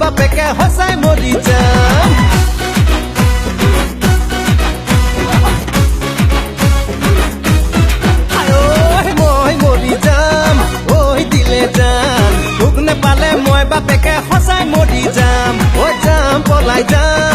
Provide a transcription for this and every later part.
বাপেকে সঁচাই মৰি যাম মই যাম। দিলে মই বাপেকে সঁচাই মৰি যাম ঐ যাম, পলাই যাম।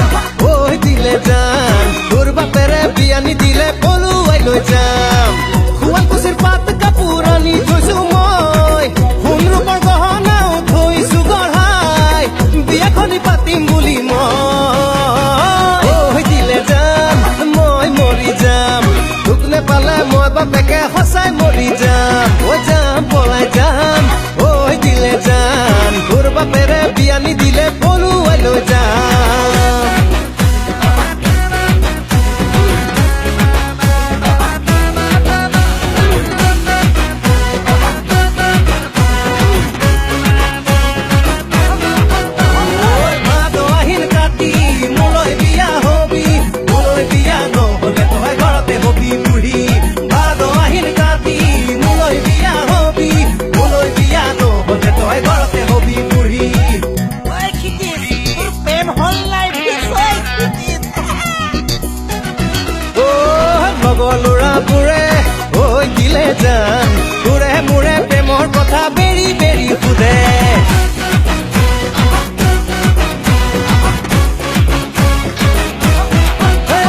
অ' লগৰ ল'ৰাবোৰে দিলে জান তোৰে মোৰে প্ৰেমৰ কথা বেৰি বেৰি সোধে এ,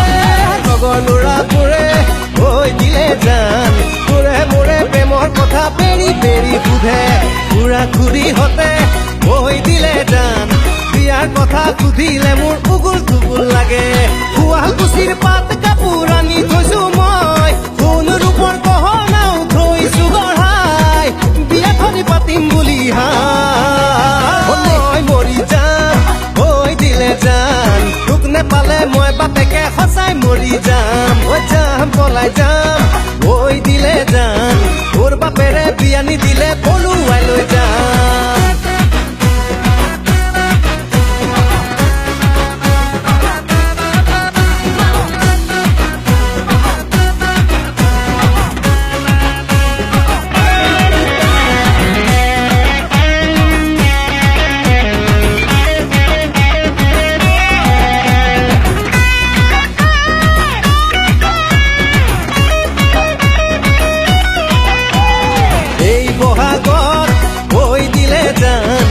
লগৰ ল'ৰাবোৰে ঐ দিলে জান তোৰে মোৰে প্ৰেমৰ কথা বেৰি বেৰি সোধে খুৰা খুৰীহঁতে ঐ দিলে জান বিয়াৰ কথা সুধিলে মোৰ উগুল থুগুল লাগে। শুৱালকুছিৰ পাত মৰি যাম ও যাম পলাই যাম। এই বই দিলে জান।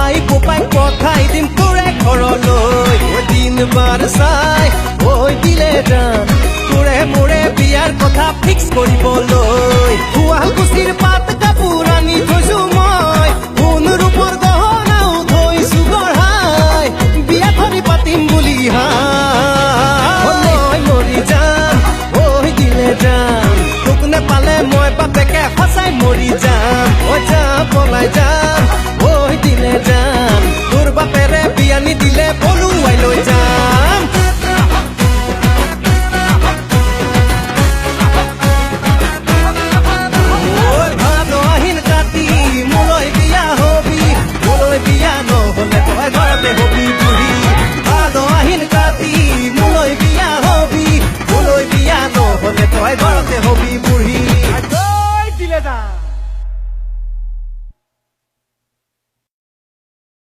আই কোপাই পথাই দিম তোরে ঘরলৈ। ঐ দিন বাৰ চাই, বই দিলে জান। তোরে মোরে বিয়াৰ কথা ফিক্স কৰিবলৈ। শুৱালকুছিৰ for my time.